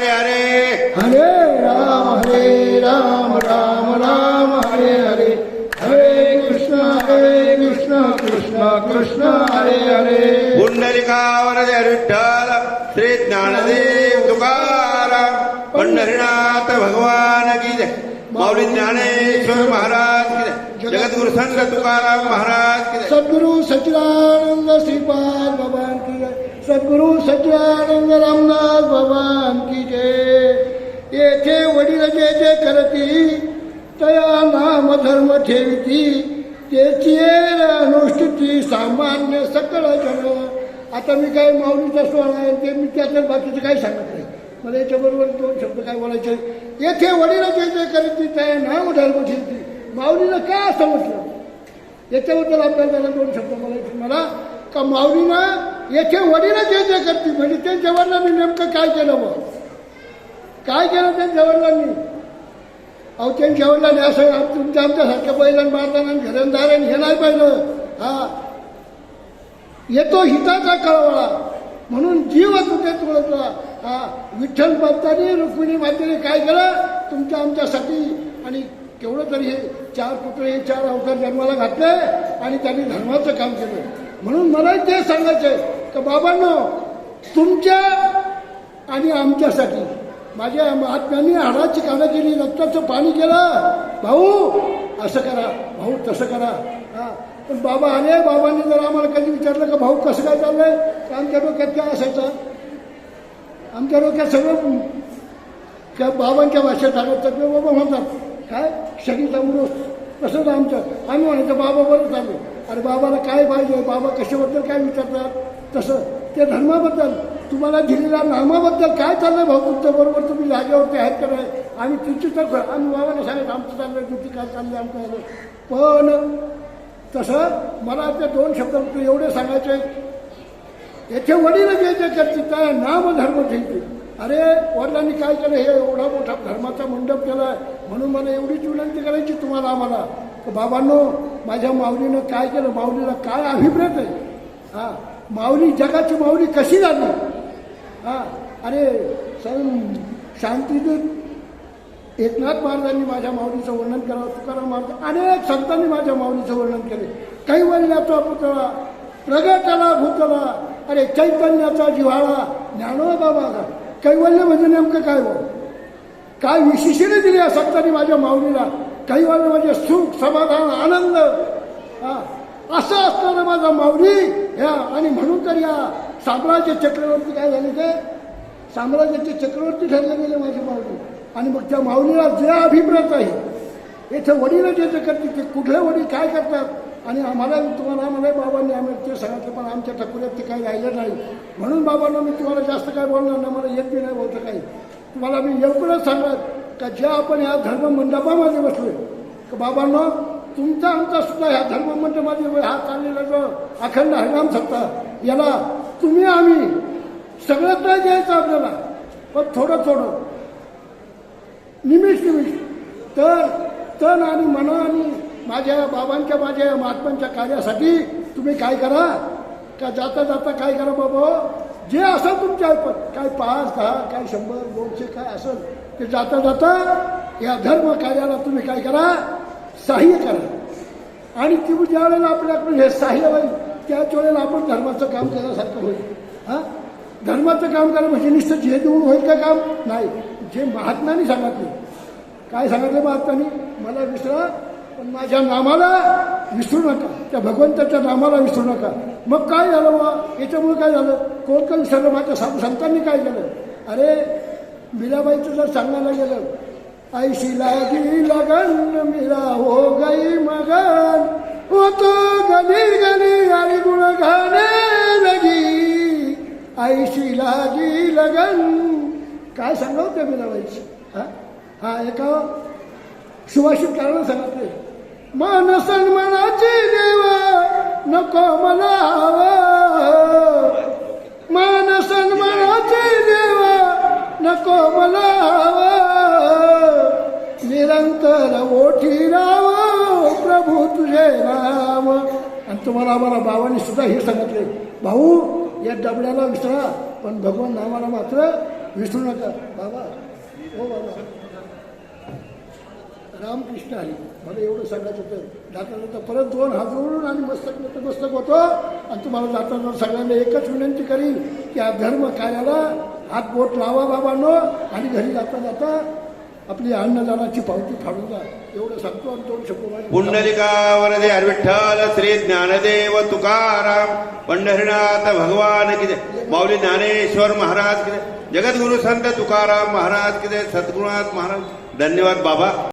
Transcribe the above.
हरे हरे। हरे राम हरे राम राम राम हरे हरे। हरे कृष्ण हरे कृष्ण कृष्ण कृष्ण हरे हरे। पुंडलिकावर जय विठ्ठल श्री ज्ञानदेव तुकाराम पंढरीनाथ भगवान की जय। माऊली ज्ञानेश्वर महाराज की जय। जगद्गुरु संत तुकाराम महाराज की जय। सद्गुरु सच्चिदानंद श्रीपाद भगवान की जय सद्गुरु सच्चिदानंद रामदास भगवान की जय। येथे वडील जे जे करती तया नाम धर्म ठेविती त्याची अनुष्ठिती सामान्य सकळ जन आता मी काय माऊलीचा सोहळा आहे ते मी त्याच्यात बाकीचं काही सांगत नाही. मला याच्याबरोबर दोन शब्द काय बोलायचे? येथे वडील जे जे करती तया नाम धर्म ठेवती. माऊलीनं काय समजलं याच्याबद्दल आपल्याला दोन शब्द बोलायचे. मला का माऊलीनं याचे वडील जे जे करतील. म्हणजे ते जवाहरलालनी नेमकं काय केलं मग? काय केलं ते जवाहरलालनी अहो ते जवाहरलाल असं आप- तुमच्या आमच्यासारख्या बैलां मारताना घरंदाराने हे नाही पाहिलं. हा. येतो हिताचा कळवळा. म्हणून जीव तुझे तुळतला हा. विठ्ठल भक्तांनी रुक्मिणी मातेने काय केलं? तुमच्या आमच्यासाठी आणि केवढं तरी हे चार पुतळे हे चार अवतार जन्माला घातले आणि त्यांनी धर्माचं काम केलं. म्हणून मला ते सांगायचंय. का बाबांनो तुमच्या आणि आमच्यासाठी. माझ्या महात्म्यांनी हाडाची कानं केली रक्ताचं पाणी केलं. भाऊ असं करा. भाऊ तसं करा. हा. पण बाबा आले बाबांनी जर आम्हाला कधी विचारलं का भाऊ कसं काय चाललंय? तर आमच्या डोक्यात काय असायचं? आमच्या डोक्यात सगळं त्या बाबांच्या भाषेत सांगत ते बाबा म्हणतात काय? शरीर अमृत तसंच आमचं. आम्ही म्हणायचं बाबा बरं चालू अरे बाबाला काय पाहिजे? बाबा कशाबद्दल काय विचारतात? तसं त्या धर्माबद्दल तुम्हाला दिलेल्या नामाबद्दल काय चाललंय भाऊ? तुमच्या बरोबर तुम्ही जागेवरती आहेत का नाही? आम्ही तुमची तर आम्ही बाबाला सांगायचं आमचं चाललंय तुमची काय चाललंय आमचं पण तसं मला त्या दोन शब्द एवढे सांगायचे याचे वडील जे जे करतील त्या नाम धर्म ठेवतील अरे वडिलांनी काय केलं? हे एवढा मोठा धर्माचा मंडप केला म्हणून मला एवढीच विनंती करायची तुम्हाला आम्हाला. बाबांनो माझ्या माऊलीनं काय केलं? माऊलीला काय अभिप्रेत आहे? हां. माऊली जगाची माऊली कशी झाली हा अरे सं शांतीदूत एकनाथ महाराजांनी माझ्या माऊलीचं वर्णन करावं तुकाराम महाराज अनेक संतांनी माझ्या माऊलीचं वर्णन केले. कैवल्याचा पुतळा प्रगटाला भूतला अरे चैतन्याचा जिव्हाळा ज्ञानोबा माझा कैवल्य म्हणजे नेमकं काय हो? काय विशिष्टने दिली या संतांनी माझ्या माऊलीला? कैवल्य म्हणजे सुख समाधान आनंद. हा असं असताना माझा माऊली ह्या आणि म्हणून तर या साम्राज्य चक्रवर्ती काय झाले ते? साम्राज्याचे चक्रवर्ती ठरले गेले माझे माऊली. आणि मग त्या माऊलीला जे अभिप्रात आहे. इथं वडील जे जे ते कुठले वडील काय करतात? आणि आम्हाला तुम्हाला आम्हाला बाबांनी आम्ही ते सांगितलं पण आमच्या टकुऱ्यात ते काही राहिलं नाही. म्हणून बाबांना मी तुम्हाला जास्त काय बोलणार नाही मला येत बी नाही बोलतं काही. तुम्हाला मी एवढंच सांगत का ज्या आपण या धर्म मंडपामध्ये बसलो का बाबांना तुमचा आमचा सुद्धा ह्या धर्ममंडळामध्ये हा चाललेला जो अखंड हरिनाम सत्ता याला तुम्ही आम्ही सगळं काय द्यायचं आपल्याला. पण थोडं थोडं. निमिष निमिष. तर तन आणि मन आणि माझ्या बाबांच्या माझ्या महात्मांच्या कार्यासाठी तुम्ही काय करा? का जाता जाता काय करा बाबा? जे असेल तुमच्या ऐपत काय पाच दहा काय शंभर दोनशे काय असेल ते जाता जाता या धर्म कार्याला तुम्ही काय करा? सहाय्य करा. आणि ती ज्या वेळेला आपल्याकडून हे सहाय्य होईल त्याच वेळेला आपण धर्माचं काम केल्यासारखं होईल. हां? धर्माचं काम करा म्हणजे निश्चित जे देऊन होईल का काम? नाही. जे महात्म्याने सांगितले. काय सांगितलं महात्म्याने? मला विसरा पण माझ्या नामाला विसरू नका. त्या भगवंताच्या नामाला विसरू नका. मग काय झालं बा याच्यामुळे काय झालं? कोण काय विसरलं माझ्या साधू संतांनी काय केलं? अरे मीराबाईचं जर सांगायला गेलं ऐशी लागी लागन मीरा तो गली गली आणि गुण गाणे लगी. आईशी लागी लगन. काय सांगावं त्या मीराबाईची हा? हा एका सुभाषित कारण सांगितले मान सन्मानाची देवा नको मला हवं मान सन्मानाची देवा नको मला हवं निरंतर ओठी राव प्रभू तुझे नाम आणि तुम्हाला आम्हाला बाबांनी सुद्धा हे सांगितले भाऊ या डबड्याला विसरा पण भगवान नामाला मात्र विसरू नका. बाबा हो बाबा. रामकृष्ण हरी मला एवढं सांगायचं होतं. जाताना जाता परत दोन हात जोडून आणि मस्तक मस्तक होतो. आणि तुम्हाला जाता सगळ्यांना एकच विनंती करीन की या धर्म कार्याला हात बोट लावा बाबांनो. आणि घरी जाता जाता आपली अन्नदानाची पावती फाडून जा. एवढं सांगतो आणि दोन शकतो पुंडलिका वरदे हर विठ्ठल श्री ज्ञानदेव तुकाराम पंढरीनाथ भगवान किदे माऊली ज्ञानेश्वर महाराज किदे जगद्गुरु संत तुकाराम महाराज किदे जय. महाराज. धन्यवाद बाबा.